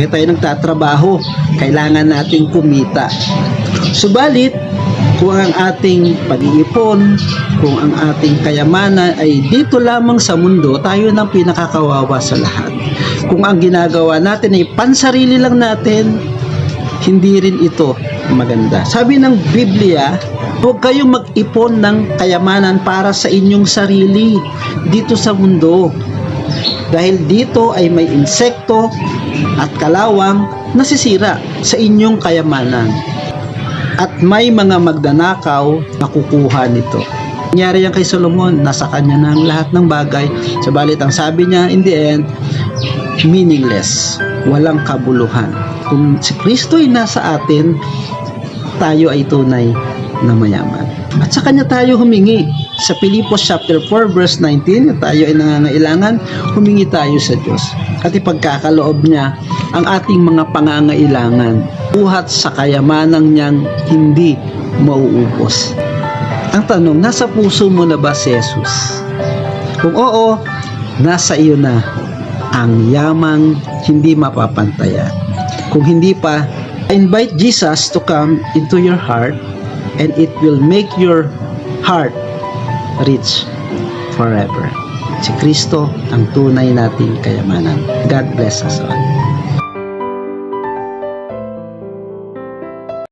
Kaya tayo nagtatrabaho, kailangan nating kumita. Subalit, kung ang ating pag-iipon, kung ang ating kayamanan ay dito lamang sa mundo, tayo nang pinakakawawa sa lahat. Kung ang ginagawa natin ay pansarili lang natin, hindi rin ito maganda. Sabi ng Biblia, huwag kayong mag-ipon ng kayamanan para sa inyong sarili dito sa mundo. Dahil dito ay may insekto at kalawang nasisira sa inyong kayamanan. At may mga magdanakaw na kukuha nito. Nangyari yan kay Solomon, nasa kanya na ang lahat ng bagay. Sabalit ang sabi niya, in the end, meaningless, walang kabuluhan. Kung si Kristo ay nasa atin, tayo ay tunay na mayaman. At sa kanya tayo humingi. Sa Pilipos chapter 4 verse 19, na tayo ay nangangailangan, humingi tayo sa Diyos. At ipagkakaloob niya ang ating mga pangangailangan. Buhat sa kayamanang niyang hindi mauubos. Ang tanong, nasa puso mo na ba si Jesus? Kung oo, nasa iyo na ang yamang hindi mapapantayan. Kung hindi pa, invite Jesus to come into your heart and it will make your heart rich forever. Si Kristo ang tunay nating kayamanan. God bless us all.